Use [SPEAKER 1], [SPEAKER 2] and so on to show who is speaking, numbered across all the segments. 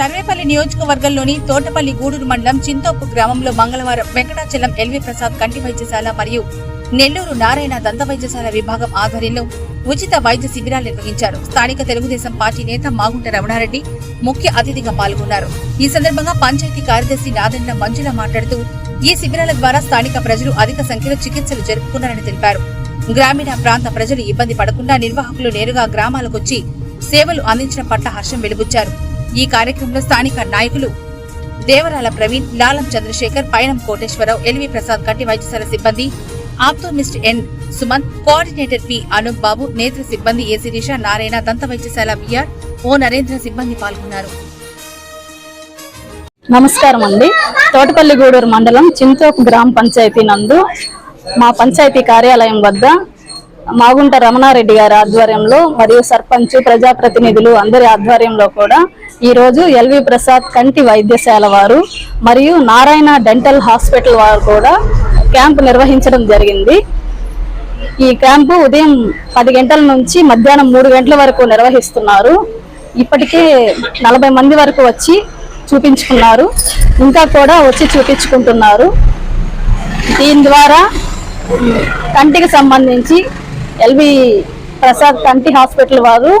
[SPEAKER 1] సర్వేపల్లి నియోజకవర్గంలోని తోటపల్లి గూడూరు మండలం చింతోపు గ్రామంలో మంగళవారం వెంకటాచలం ఎల్వి ప్రసాద్ కంటి వైద్యశాల మరియు నెల్లూరు నారాయణ దంత వైద్యశాల విభాగం ఆధ్వర్యంలో ఉచిత వైద్య శిబిరాలు నిర్వహించారు. స్థానిక తెలుగుదేశం పార్టీ నేత మాగుంట రమణారెడ్డి ముఖ్య అతిథిగా పాల్గొన్నారు. ఈ సందర్భంగా పంచాయతీ కార్యదర్శి నాదండ మంజుల మాట్లాడుతూ ఈ శిబిరాల ద్వారా స్థానిక ప్రజలు అధిక సంఖ్యలో చికిత్సలు జరుపుకున్నారని తెలిపారు. గ్రామీణ ప్రాంత ప్రజలు ఇబ్బంది పడకుండా నిర్వాహకులు నేరుగా గ్రామాలకొచ్చి సేవలు అందించడం పట్ల హర్షం వెలుగుచ్చారు ఈ కార్యక్రమంలో స్థానిక నాయకులు దేవరాల ప్రవీణ్ లాలం చంద్రశేఖర్ పైనం కోటేశ్వరరావు ఎల్వి ప్రసాద్ కంటి వైద్యశాల సిబ్బంది optometrist N Sumanth coordinator P Anoop Babu నేత్ర సిబ్బంది ఏ శిరీష నారాయణ దంత వైద్యశాల విఆర్ ఓ నరేంద్ర సిబ్బంది పాల్గొన్నారు.
[SPEAKER 2] నమస్కారం అండి. తోటపల్లి గూడూరు మండలం చింతోపు గ్రామ పంచాయతీ నందు మా పంచాయతీ కార్యాలయం వద్ద మాగుంట రమణారెడ్డి గారి ఆధ్వర్యంలో మరియు సర్పంచ్ ప్రజాప్రతినిధులు అందరి ఆధ్వర్యంలో కూడా ఈరోజు ఎల్వి ప్రసాద్ కంటి వైద్యశాల వారు మరియు నారాయణ డెంటల్ హాస్పిటల్ వారు కూడా క్యాంపు నిర్వహించడం జరిగింది. ఈ క్యాంపు ఉదయం పది గంటల నుంచి మధ్యాహ్నం మూడు గంటల వరకు నిర్వహిస్తున్నారు. ఇప్పటికే నలభై మంది వరకు వచ్చి చూపించుకున్నారు. ఇంకా కూడా వచ్చి చూపించుకుంటున్నారు. దీని ద్వారా కంటికి సంబంధించి ఎల్వి ప్రసాద్ కంటి హాస్పిటల్ వారు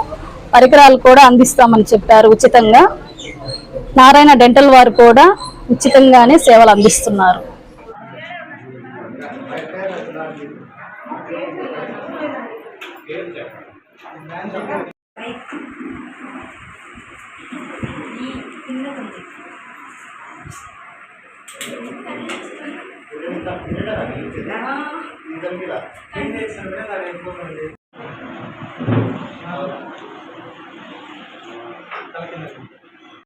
[SPEAKER 2] పరికరాలు కూడా అందిస్తామని చెప్పారు ఉచితంగా. నారాయణ డెంటల్ వారు కూడా ఉచితంగానే సేవలు అందిస్తున్నారు.
[SPEAKER 3] తలకింద